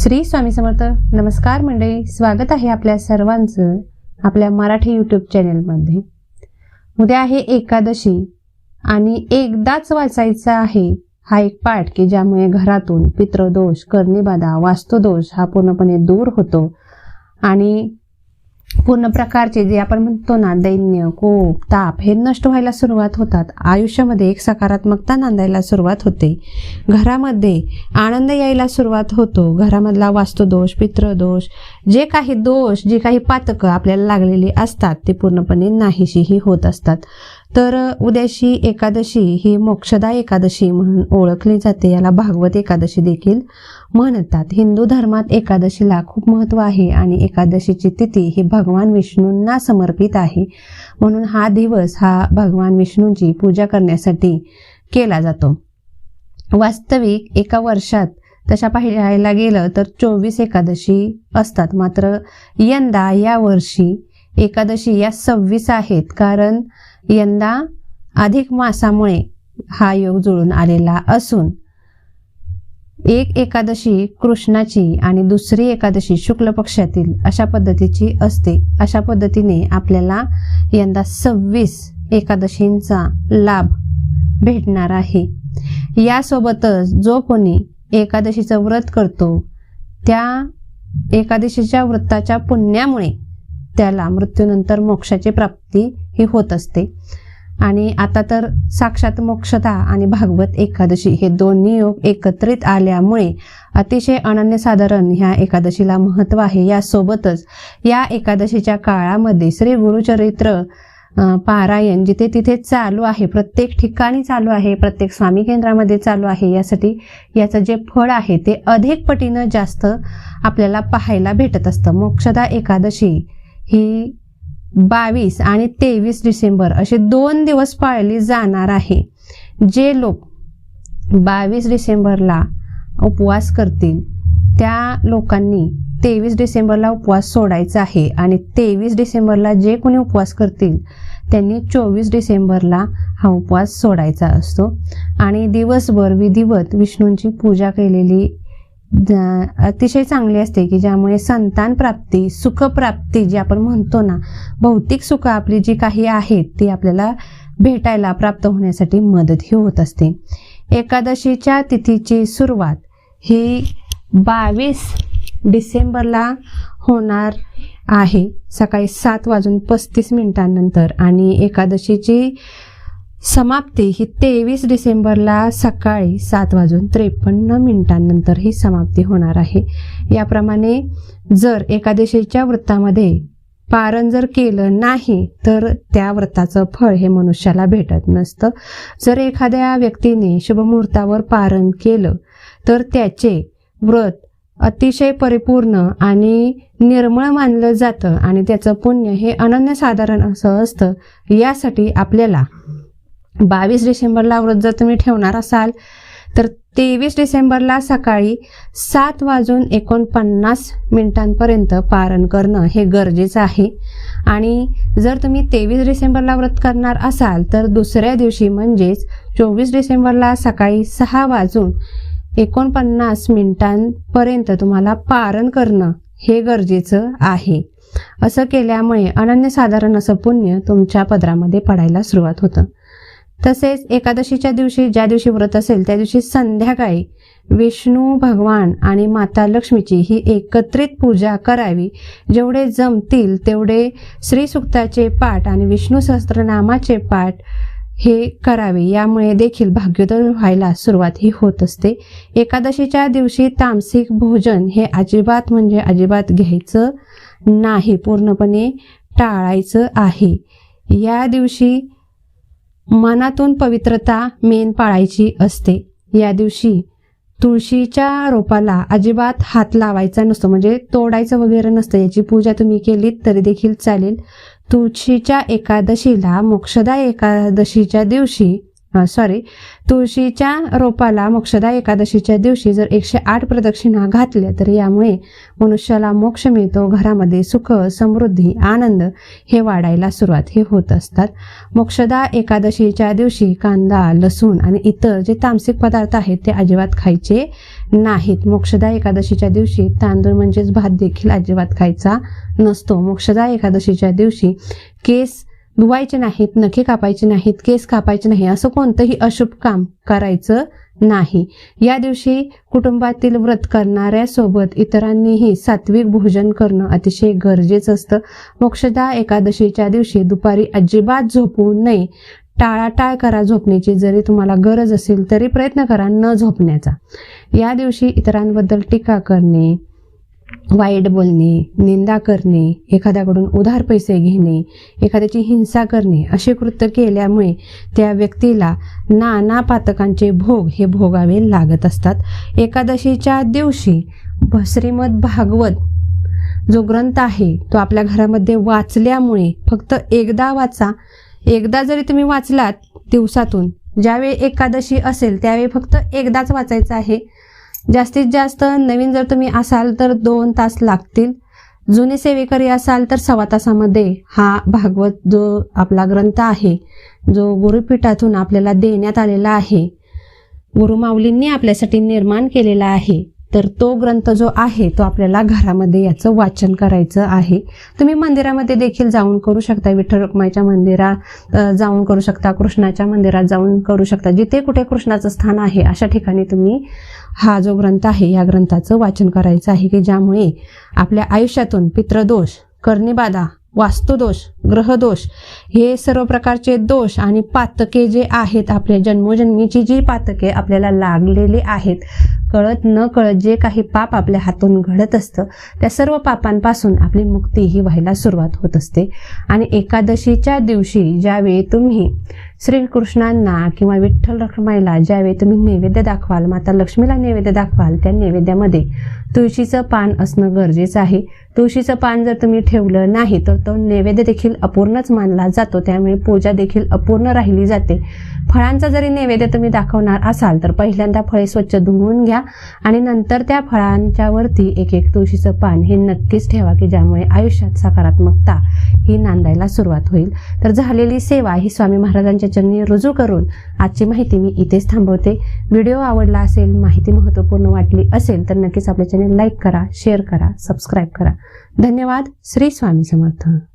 श्री स्वामी समर्थ. नमस्कार मंडळी. स्वागत आहे आपल्या सर्वांचं आपल्या मराठी यूट्यूब चॅनेलमध्ये उद्या आहे एकादशी आणि एकदाच वाचायचा आहे हा एक पाठ की ज्यामुळे घरातून पितृदोष कर्णीबाधा वास्तुदोष हा पूर्णपणे दूर होतो. आणि पूर्ण प्रकारचे जे आपण म्हणतो ना दैन्य कोप ताप हे नष्ट व्हायला सुरुवात होतात. आयुष्यामध्ये एक सकारात्मकता नांदायला सुरुवात होते. घरामध्ये आनंद यायला सुरुवात होतो. घरामधला वास्तुदोष पितृदोष जे काही दोष जी काही पातकं आपल्याला लागलेली असतात ते पूर्णपणे नाहीशीही होत असतात. तर उद्याशी एकादशी ही मोक्षदा एकादशी म्हणून ओळखली जाते. याला भागवत एकादशी देखील म्हणतात. हिंदू धर्मात एकादशीला खूप महत्त्व आहे आणि एकादशीची तिथी ही भगवान विष्णूंना समर्पित आहे. म्हणून हा दिवस हा भगवान विष्णूंची पूजा करण्यासाठी केला जातो. वास्तविक एका वर्षात तशा पाहायला गेलं तर चोवीस एकादशी असतात. मात्र यंदा या वर्षी एकादशी या सव्वीस आहेत. कारण यंदा अधिक मासामुळे हा योग जुळून आलेला असून एक एकादशी कृष्णाची आणि दुसरी एकादशी शुक्ल पक्षातील अशा पद्धतीची असते. अशा पद्धतीने आपल्याला यंदा सव्वीस एकादशींचा लाभ भेटणार आहे. यासोबतच जो कोणी एकादशीचं व्रत करतो त्या एकादशीच्या व्रताच्या पुण्यामुळे त्याला मृत्यूनंतर मोक्षाची प्राप्ती ही होत असते. आणि आता तर साक्षात मोक्षता आणि भागवत एकादशी हे दोन्ही योग एकत्रित आल्यामुळे अतिशय अनन्यसाधारण ह्या एकादशीला महत्त्व आहे. यासोबतच या एकादशीच्या काळामध्ये श्री गुरुचरित्र पारायण जिथे तिथे चालू आहे प्रत्येक ठिकाणी चालू आहे प्रत्येक स्वामी केंद्रामध्ये चालू आहे यासाठी याचं जे फळ आहे ते अधिक पटीनं जास्त आपल्याला पाहायला भेटत असतं. मोक्षदा एकादशी ही बावीस आणि तेवीस डिसेंबर असे दोन दिवस पाळली जाणार आहे. जे लोक बावीस डिसेंबरला उपवास करतील त्या लोकांनी तेवीस डिसेंबरला उपवास सोडायचा आहे आणि तेवीस डिसेंबरला जे कोणी उपवास करतील त्यांनी चोवीस डिसेंबरला हा उपवास सोडायचा असतो. आणि दिवसभर विधिवत विष्णूंची पूजा केलेली अतिशय चांगली असते की ज्यामुळे संतान प्राप्ती सुखप्राप्ती जी आपण म्हणतो ना भौतिक सुख आपली जी काही आहेत ती आपल्याला भेटायला प्राप्त होण्यासाठी मदत ही होत असते. एकादशीच्या तिथीची सुरुवात ही बावीस डिसेंबरला होणार आहे. सकाळी सात वाजून पस्तीस मिनिटांनंतर आणि एकादशीची समाप्ती ही तेवीस डिसेंबरला सकाळी सात वाजून त्रेपन्न मिनिटांनंतर ही समाप्ती होणार आहे. याप्रमाणे जर एकादशीच्या व्रतामध्ये पारण जर केलं नाही तर त्या व्रताचं फळ हे मनुष्याला भेटत नसतं. जर एखाद्या व्यक्तीने शुभमुहूर्तावर पारण केलं तर त्याचे व्रत अतिशय परिपूर्ण आणि निर्मळ मानलं जातं आणि त्याचं पुण्य हे अनन्यसाधारण असं असतं. यासाठी आपल्याला बावीस डिसेंबरला व्रत जर तुम्ही ठेवणार असाल तर तेवीस डिसेंबरला सकाळी सात वाजून एकोणपन्नास मिनिटांपर्यंत पारण करणं हे गरजेचं आहे. आणि जर तुम्ही तेवीस डिसेंबरला व्रत करणार असाल तर दुसऱ्या दिवशी म्हणजेच चोवीस डिसेंबरला सकाळी सहा वाजून एकोणपन्नास मिनिटांपर्यंत तुम्हाला पारण करणं हे गरजेचं आहे. असं केल्यामुळे अनन्यसाधारण असं पुण्य तुमच्या पदरामध्ये पडायला सुरुवात होतं. तसेच एकादशीच्या दिवशी ज्या दिवशी व्रत असेल त्या दिवशी संध्याकाळी विष्णू भगवान आणि माता लक्ष्मीची ही एकत्रित पूजा करावी. जेवढे जमतील तेवढे श्रीसुक्ताचे पाठ आणि विष्णू सहस्त्रनामाचे पाठ हे करावे. यामुळे देखील भाग्योदय व्हायला सुरुवात ही होत असते. एकादशीच्या दिवशी तामसिक भोजन हे अजिबात म्हणजे अजिबात घ्यायचं नाही. पूर्णपणे टाळायचं आहे. या दिवशी मनातून पवित्रता मेन पाळायची असते. या दिवशी तुळशीच्या रोपाला अजिबात हात लावायचा नसतो म्हणजे तोडायचं वगैरे नसतं. याची पूजा तुम्ही केलीत तरी देखील चालेल. तुळशीच्या एकादशीला मोक्षदा एकादशीच्या दिवशी सॉरी तुळशीच्या रोपाला मोक्षदा एकादशीच्या दिवशी जर एकशे आठ प्रदक्षिणा घातल्या तर यामुळे मनुष्याला मोक्ष मिळतो घरामध्ये सुख समृद्धी आनंद हे वाढायला सुरुवात हे होत असतात. मोक्षदा एकादशीच्या दिवशी कांदा लसूण आणि इतर जे तामसिक पदार्थ आहेत ते अजिबात खायचे नाहीत. मोक्षदा एकादशीच्या दिवशी तांदूळ म्हणजेच भात देखील अजिबात खायचा नसतो. मोक्षदा एकादशीच्या दिवशी केस धुवायचे नाहीत नखे कापायचे नाहीत केस कापायचे नाही असं कोणतंही अशुभ काम करायचं नाही. या दिवशी कुटुंबातील व्रत करणाऱ्यासोबत इतरांनीही सात्विक भोजन करणं अतिशय गरजेचं असतं. मोक्षदा एकादशीच्या दिवशी दुपारी अजिबात झोपू नये. टाळाटाळ करा झोपण्याची जरी तुम्हाला गरज असेल तरी प्रयत्न करा न झोपण्याचा. या दिवशी इतरांबद्दल टीका करणे वाईट बोलणे निंदा करणे एखाद्याकडून उधार पैसे घेणे एखाद्याची हिंसा करणे असे कृत्य केल्यामुळे त्या व्यक्तीला नाना पातकांचे भोग हे भोगावे लागत असतात. एकादशीच्या दिवशी भ- भागवत जो ग्रंथ आहे तो आपल्या घरामध्ये वाचल्यामुळे फक्त एकदा वाचा. एकदा जरी तुम्ही वाचलात दिवसातून ज्यावेळी एकादशी असेल त्यावेळी फक्त एकदाच वाचायचं आहे. जास्तीत जास्त नवीन जर तुम्ही असाल तर दोन तास लागतील. जुने सेवेकरी असाल तर सव्वा तासामध्ये हा भागवत जो आपला ग्रंथ आहे जो गुरुपीठातून आपल्याला देण्यात आलेला आहे गुरुमाऊलींनी आपल्यासाठी निर्माण केलेला आहे. तर तो ग्रंथ जो आहे तो आपल्याला घरामध्ये याचं वाचन करायचं आहे. तुम्ही मंदिरामध्ये देखील जाऊन करू शकता. विठ्ठल रुक्माईच्या मंदिरात जाऊन करू शकता. कृष्णाच्या मंदिरात जाऊन करू शकता. जिथे कुठे कृष्णाचं स्थान आहे अशा ठिकाणी तुम्ही हा जो ग्रंथ आहे या ग्रंथाचं वाचन करायचं आहे की ज्यामुळे आपल्या आयुष्यातून पितृदोष कर्णिबाधा वास्तुदोष ग्रहदोष हे सर्व प्रकारचे दोष आणि पातके जे आहेत आपल्या जन्मोजन्मीची जी पातके आपल्याला लागलेली आहेत कळत न कळत जे काही पाप आपल्या हातून घडत असतं त्या सर्व पापांपासून आपली मुक्ती ही व्हायला सुरुवात होत असते. आणि एकादशीच्या दिवशी ज्यावेळी तुम्ही श्रीकृष्णांना किंवा विठ्ठल रखमाईला ज्यावेळी तुम्ही नैवेद्य दाखवाल माता लक्ष्मीला नैवेद्य दाखवाल त्या नैवेद्यामध्ये तुळशीचं पान असणं गरजेचं आहे. तुळशीचं पान जर तुम्ही ठेवलं नाही तर तो नैवेद्य देखील अपूर्णच मानला जातो. त्यामुळे पूजा देखील अपूर्ण राहिली जाते. फळांचा जरी नैवेद्य तुम्ही दाखवणार असाल तर पहिल्यांदा फळे स्वच्छ धुवून घ्या आणि नंतर त्या फळांच्या वरती एक एक तुळशीचं पान हे नक्कीच ठेवा की ज्यामुळे आयुष्यात सकारात्मकता ही नांदायला सुरुवात होईल. तर झालेली सेवा ही स्वामी महाराजांच्या चरणी रुजू करून आजची माहिती मी इथेच थांबवते. व्हिडिओ आवडला असेल माहिती महत्त्वपूर्ण वाटली असेल तर नक्कीच आपल्या चॅनल लाईक करा शेअर करा सबस्क्राईब करा. धन्यवाद. श्री स्वामी समर्थ.